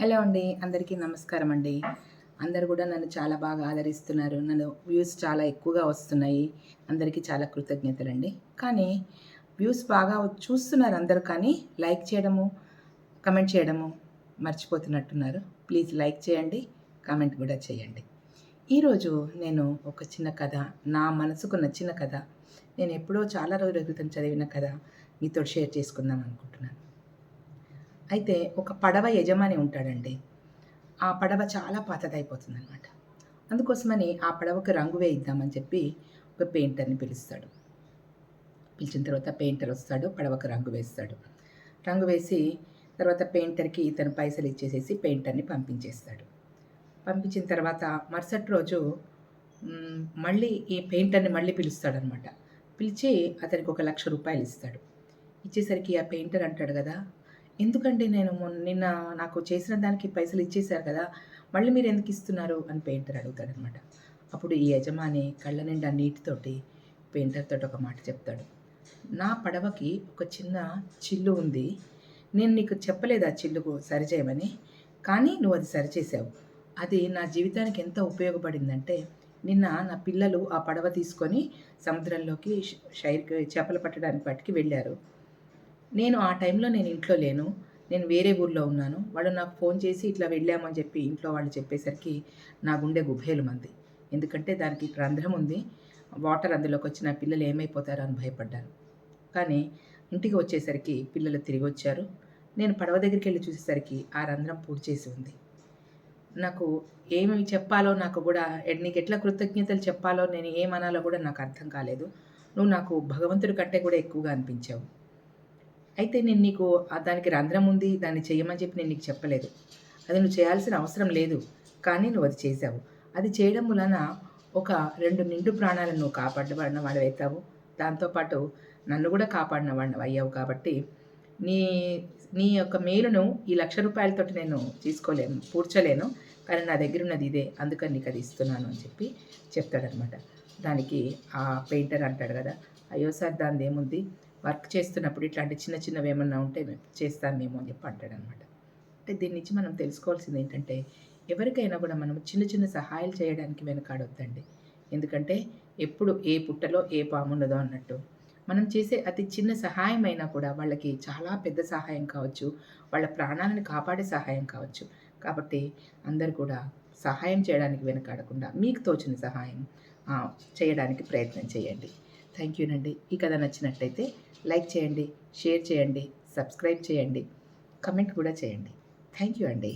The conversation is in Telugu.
హలో అండి అందరికీ నమస్కారం అండి అందరు కూడా నన్ను చాలా బాగా ఆదరిస్తున్నారు. నన్ను వ్యూస్ చాలా ఎక్కువగా వస్తున్నాయి. అందరికీ చాలా కృతజ్ఞతలు అండి కానీ వ్యూస్ బాగా చూస్తున్నారు అందరూ కానీ లైక్ చేయడము కమెంట్ చేయడము మర్చిపోతున్నట్టున్నారు. ప్లీజ్ లైక్ చేయండి కామెంట్ కూడా చేయండి. ఈరోజు నేను ఒక చిన్న కథ నా మనసుకు నచ్చిన కథ. నేను ఎప్పుడో చాలా రోజుల క్రితం చదివిన కథ మీతో షేర్ చేసుకుందాం అనుకుంటున్నాను. అయితే ఒక పడవ యజమాని ఉంటాడండి. ఆ పడవ చాలా పాతదైపోతుంది అనమాట అందుకోసమని ఆ పడవకు రంగు వేయిద్దామని చెప్పి ఒక పెయింటర్ని పిలుస్తాడు. పిలిచిన తర్వాత పెయింటర్ వస్తాడు పడవకు రంగు వేస్తాడు. రంగు వేసి తర్వాత పెయింటర్కి ఇతను పైసలు ఇచ్చేసేసి పెయింటర్ని పంపించేస్తాడు. పంపించిన తర్వాత మరుసటి రోజు మళ్ళీ ఈ పెయింటర్ని మళ్ళీ పిలుస్తాడనమాట పిలిచి అతనికి ఒక లక్ష రూపాయలు ఇస్తాడు. ఇచ్చేసరికి ఆ పెయింటర్ అంటాడు కదా ఎందుకండి నేను నిన్న నాకు చేసిన దానికి పైసలు ఇచ్చేశారు కదా మళ్ళీ మీరు ఎందుకు ఇస్తున్నారు అని పెయింటర్ అడుగుతాడనమాట అప్పుడు ఈ యజమాని కళ్ళ నిండా నీటితోటి పెయింటర్ తోటి ఒక మాట చెప్తాడు. నా పడవకి ఒక చిన్న చిల్లు ఉంది నేను నీకు చెప్పలేదు ఆ చిల్లుకు సరిచేయమని కానీ నువ్వు అది సరిచేసావు అది నా జీవితానికి ఎంత ఉపయోగపడిందంటే నిన్న నా పిల్లలు ఆ పడవ తీసుకొని సముద్రంలోకి షైర్కి చేపలు పట్టడానికి పట్టుకి వెళ్ళారు. నేను ఆ టైంలో నేను ఇంట్లో లేను. నేను వేరే ఊర్లో ఉన్నాను. వాళ్ళు నాకు ఫోన్ చేసి ఇట్లా వెళ్ళామని చెప్పి ఇంట్లో వాళ్ళు చెప్పేసరికి నా గుండె గుభేలు మంది. ఎందుకంటే దానికి రంధ్రం ఉంది. వాటర్ అందులోకి వచ్చి నా పిల్లలు ఏమైపోతారో అని భయపడ్డాను. కానీ ఇంటికి వచ్చేసరికి పిల్లలు తిరిగి వచ్చారు. నేను పడవ దగ్గరికి వెళ్ళి చూసేసరికి ఆ రంధ్రం పూర్తి చేసి ఉంది. నాకు ఏమి చెప్పాలో నాకు కూడా నీకు ఎట్లా కృతజ్ఞతలు చెప్పాలో నేను ఏమనాలో కూడా నాకు అర్థం కాలేదు. నువ్వు నాకు భగవంతుడి కంటే కూడా ఎక్కువగా అనిపించావు. అయితే నేను నీకు దానికి రంధ్రం ఉంది దాన్ని చేయమని చెప్పి నేను నీకు చెప్పలేదు. అది నువ్వు చేయాల్సిన అవసరం లేదు. కానీ నువ్వు అది చేసావు అది చేయడం వలన ఒక రెండు నిండు ప్రాణాలను నువ్వు కాపాడబడిన వాడు అవుతావు దాంతోపాటు నన్ను కూడా కాపాడిన వాడిని అయ్యావు కాబట్టి నీ నీ యొక్క మేలును ఈ లక్ష రూపాయలతోటి నేను తీసుకోలేను పూడ్చలేను. కానీ నా దగ్గర ఉన్నది ఇదే అందుకని నీకు అది ఇస్తున్నాను అని చెప్పి చెప్తాడనమాట దానికి ఆ పెయింటర్ అంటాడు కదా అయ్యో సార్ దాని ఏముంది వర్క్ చేస్తున్నప్పుడు ఇట్లాంటి చిన్న చిన్నవి ఏమన్నా ఉంటే చేస్తాను మేము అని చెప్పి అంటాడనమాట. అంటే దీని నుంచి మనం తెలుసుకోవాల్సింది ఏంటంటే ఎవరికైనా కూడా మనం చిన్న చిన్న సహాయాలు చేయడానికి వెనకాడొద్దండి. ఎందుకంటే ఎప్పుడు ఏ పుట్టలో ఏ పాము అన్నట్టు. మనం చేసే అతి చిన్న సహాయం అయినా కూడా వాళ్ళకి చాలా పెద్ద సహాయం కావచ్చు వాళ్ళ ప్రాణాలను కాపాడే సహాయం కావచ్చు. కాబట్టి అందరు కూడా సహాయం చేయడానికి వెనకాడకుండా మీకు తోచిన సహాయం చేయడానికి ప్రయత్నం చేయండి. థ్యాంక్ యూనండి ఈ కథ నచ్చినట్లయితే లైక్ చేయండి షేర్ చేయండి సబ్స్క్రైబ్ చేయండి కమెంట్ కూడా చేయండి. థ్యాంక్ యూ అండి